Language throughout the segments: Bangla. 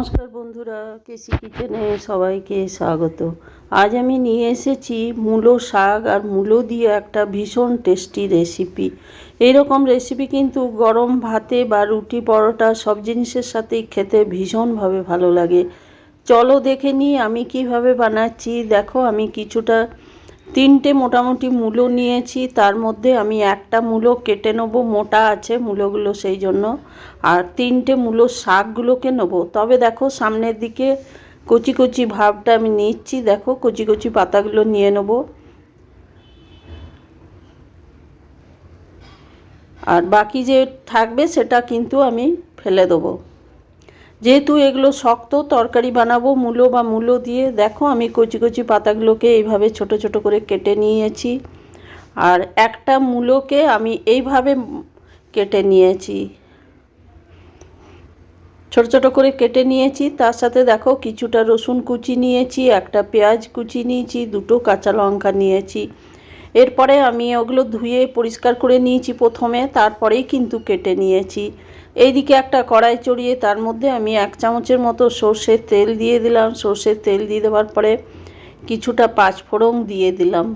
নমস্কার বন্ধুরা, কেসি কিচেনে সবাইকে স্বাগত। আজ আমি নিয়ে এসেছি মূলো শাক আর মূলো দিয়ে একটা ভীষণ টেস্টি রেসিপি। এইরকম রেসিপি কিন্তু গরম ভাতে বা রুটি পরোটা সব জিনিসের সাথেই খেতে ভীষণভাবে ভালো লাগে। চলো দেখে নিই আমি কীভাবে বানাচ্ছি। দেখো আমি কিছুটা তিনটে মোটামুটি মূলো নিয়েছি, তার মধ্যে আমি একটা মূলো কেটে নেব, মোটা আছে মূলোগুলো সেই জন্য, আর তিনটে মূলো শাকগুলোকে নেব। তবে দেখো সামনের দিকে কচি কচি ভাবটা আমি নিচ্ছি, দেখো কচি কচি পাতাগুলো নিয়ে নেব। আর বাকি যে থাকবে সেটা কিন্তু আমি ফেলে দেবো। যেহেতু এগুলো শক্ত, তরকারি বানাবো, মূলো বা মূলো দিয়ে, দেখো আমি কচি কচি পাতাগুলোকে এইভাবে ছোট ছোট করে কেটে নিয়েছি। আর একটা মূলোকে আমি এইভাবে কেটে নিয়েছি। ছোট ছোট করে কেটে নিয়েছি, তার সাথে দেখো কিছুটা রসুন কুচি নিয়েছি, একটা পেঁয়াজ কুচি নিয়েছি, দুটো কাঁচা লঙ্কা নিয়েছি। এরপরে আমি ওগুলো ধুয়ে পরিষ্কার করে নিয়েছি প্রথমে, তারপরেই কিন্তু কেটে নিয়েছি। এইদিকে একটা কড়াই চড়িয়ে তার মধ্যে আমি এক চামচের মতো সর্ষের তেল দিয়ে দিলাম। সর্ষের তেল দিয়ে দেওয়ার পরে কিছুটা পাঁচফোড়ন দিয়ে দিলাম।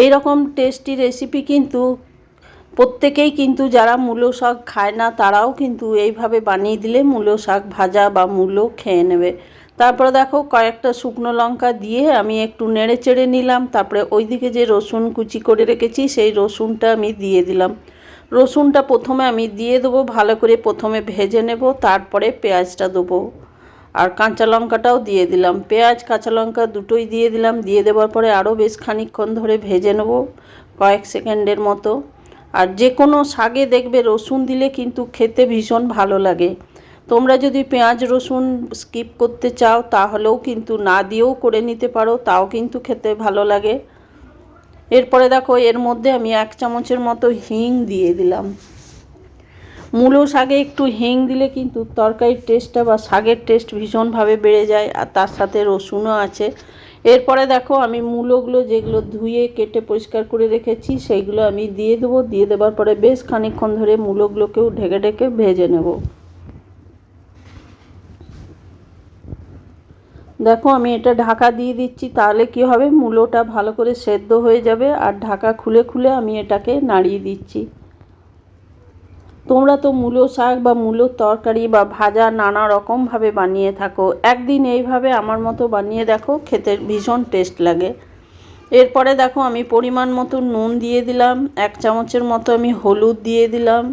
এই রকম টেস্টি রেসিপি কিন্তু প্রত্যেকেই কিন্তু যারা মূলো শাক খায় না, তারাও কিন্তু এইভাবে বানিয়ে দিলে মূলো শাক ভাজা বা মূলো খেয়ে নেবে। তারপরে দেখো কয়েকটা শুকনো লঙ্কা দিয়ে আমি একটু নেড়ে চেড়ে নিলাম। তারপরে ওইদিকে যে রসুন কুচি করে রেখেছি, সেই রসুনটা আমি দিয়ে দিলাম। রসুনটা প্রথমে আমি দিয়ে দেবো, ভালো করে প্রথমে ভেজে নেব, তারপরে পেঁয়াজটা দেবো। আর কাঁচা লঙ্কাটাও দিয়ে দিলাম। পেঁয়াজ, কাঁচা লঙ্কা দুটোই দিয়ে দিলাম। দিয়ে দেওয়ার পরে আরও বেশ খানিকক্ষণ ধরে ভেজে নেব, কয়েক সেকেন্ডের মতো। আর যে কোনো শাগে দেখবে রসুন দিলে কিন্তু খেতে ভীষণ ভালো লাগে। তোমরা যদি পেঁয়াজ, রসুন স্কিপ করতে চাও, তাহলেও কিন্তু না দিয়েও করে নিতে পারো, তাও কিন্তু খেতে ভালো লাগে। এরপরে দেখো, এর মধ্যে আমি এক চামচের মতো হিং দিয়ে দিলাম। মূলো শাকে একটু হিং দিলে কিন্তু তরকারির টেস্টটা বা শাকের টেস্ট ভীষণভাবে বেড়ে যায়, আর তার সাথে রসুনও আছে। এরপরে দেখো, আমি মূলোগুলো যেগুলো ধুয়ে, কেটে পরিষ্কার করে রেখেছি, সেইগুলো আমি দিয়ে দেবো। দিয়ে দেওয়ার পরে বেশ খানিকক্ষণ ধরে মূলোগুলোকেও ঢেকে ঢেকে ভেজে নেব। দেখো, আমি এটা ঢাকা দিয়ে দিচ্ছি, তাহলে কি হবে? মূলোটা ভালো করে সেদ্ধ হয়ে যাবে আর ঢাকা খুলে খুলে আমি এটাকে নাড়িয়ে দিচ্ছি। তোমরা তো মূলো শাক বা মূলো তরকারি বা ভাজা নানা রকমভাবে বানিয়ে থাকো। একদিন এইভাবে আমার মতো বানিয়ে দেখো, খেতে ভীষণ টেস্ট লাগে। এরপরে দেখো, আমি পরিমাণ মতো নুন দিয়ে দিলাম, এক চামচের মতো আমি হলুদ দিয়ে দিলাম।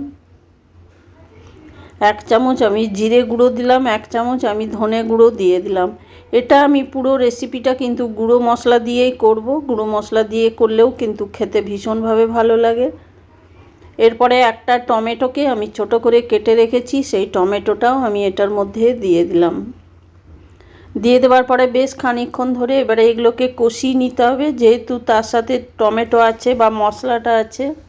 এক চামচ আমি জিরে গুঁড়ো দিলাম, এক চামচ আমি ধনে গুঁড়ো দিয়ে দিলাম। এটা আমি পুরো রেসিপিটা কিন্তু গুঁড়ো মশলা দিয়েই করব। গুঁড়ো মশলা দিয়ে করলেও কিন্তু খেতে ভীষণভাবে ভালো লাগে। এরপরে একটা টমেটোকে আমি ছোট করে কেটে রেখেছি, সেই টমেটোটাও আমি এটার মধ্যে দিয়ে দিলাম। দিয়ে দেওয়ার পরে বেশ খানিকক্ষণ ধরে এবারে এগুলোকে কষিয়ে নিতে হবে, যেহেতু তার সাথে টমেটো আছে বা মশলাটা আছে।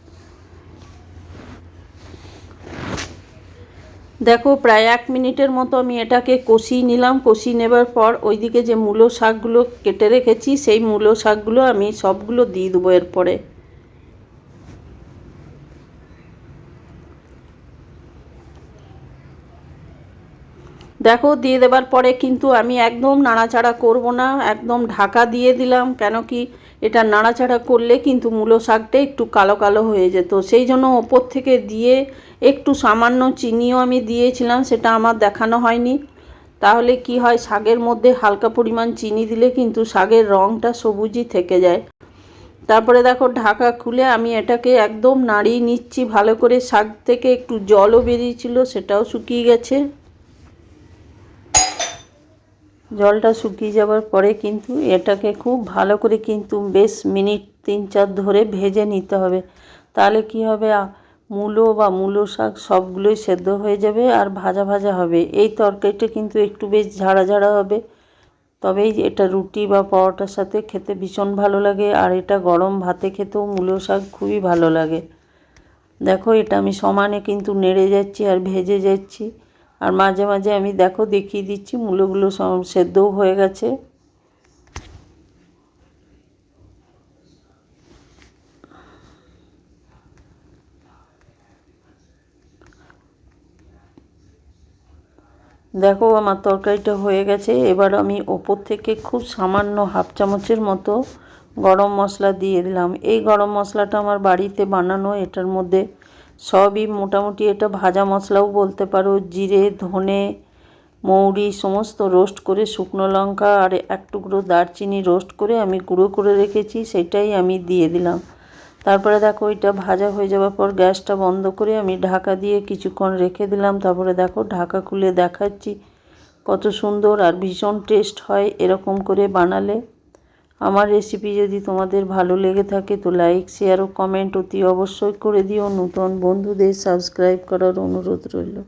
দেখো, প্রায় এক মিনিটের মতো আমি এটাকে কষিয়ে নিলাম। কষিয়ে নেবার পর ওইদিকে যে মূলো শাকগুলো কেটে রেখেছি, সেই মূলো শাকগুলো আমি সবগুলো দিয়ে দেবো এরপরে। দেখো, দিয়ে দেবার পরে কিন্তু আমি একদম নাড়াচাড়া করব না, একদম ঢাকা দিয়ে দিলাম, কেন কি এটা নাড়াচাড়া করলে কিন্তু মূলো শাকটা একটু কালো কালো হয়ে যেত। সেই জন্য ওপর থেকে দিয়ে একটু সামান্য চিনিও আমি দিয়েছিলাম, সেটা আমার দেখানো হয়নি। তাহলে কি হয়, শাকের মধ্যে হালকা পরিমাণ চিনি দিলে কিন্তু শাকের রঙটা সবুজই থেকে যায়। তারপরে দেখো, ঢাকা খুলে আমি এটাকে একদম নাড়িয়ে নিচ্ছি, ভালো করে শাক থেকে একটু জলও বেরিয়েছিল, সেটাও শুকিয়ে গেছে। জলটা শুকিয়ে যাওয়ার পরে কিন্তু এটাকে খুব ভালো করে কিন্তু বেশ মিনিট তিন চার ধরে ভেজে নিতে হবে। তাহলে কি হবে? মূলো বা মূলো শাক সবগুলোই সেদ্ধ হয়ে যাবে আর ভাজা ভাজা হবে। এই তরকারিটা কিন্তু একটু বেশ ঝাড়া ঝাড়া হবে। তবেই এটা রুটি বা পরোটার সাথে খেতে ভীষণ ভালো লাগে আর এটা গরম ভাতে খেতেও মূলো শাক খুবই ভালো লাগে। দেখো এটা আমি সমানে কিন্তু নেড়ে যাচ্ছি আর ভেজে যাচ্ছি। আর মাঝে মাঝে আমি দেখো দেখিয়ে দিচ্ছি, মূলগুলো সেদ্ধও হয়ে গেছে। দেখো আমার তরকারিটা হয়ে গেছে, এবার আমি ওপর থেকে খুব সামান্য হাফ চামচের মতো গরম মশলা দিয়ে দিলাম। এই গরম মশলাটা আমার বাড়িতে বানানো, এটার মধ্যে সবই মোটামুটি এটা ভাজা মশলাও বলতে পারো, জিরে, ধনে, মৌরি, সমস্ত রোস্ট করে শুকনো লঙ্কা আর এক টুকরো দারচিনি রোস্ট করে আমি গুঁড়ো করে রেখেছি, সেটাই আমি দিয়ে দিলাম। তারপরে দেখো এটা ভাজা হয়ে যাওয়ার পর গ্যাসটা বন্ধ করে আমি ঢাকা দিয়ে কিছুক্ষণ রেখে দিলাম। তারপরে দেখো ঢাকা খুলে দেখাচ্ছি কত সুন্দর আর ভীষণ টেস্ট হয় এরকম করে বানালে। আমার রেসিপি যদি তোমাদের ভালো লেগে থাকে তো লাইক শেয়ার ও কমেন্ট অতি অবশ্যই করে দিও। নতুন বন্ধুদের সাবস্ক্রাইব করার অনুরোধ রইল।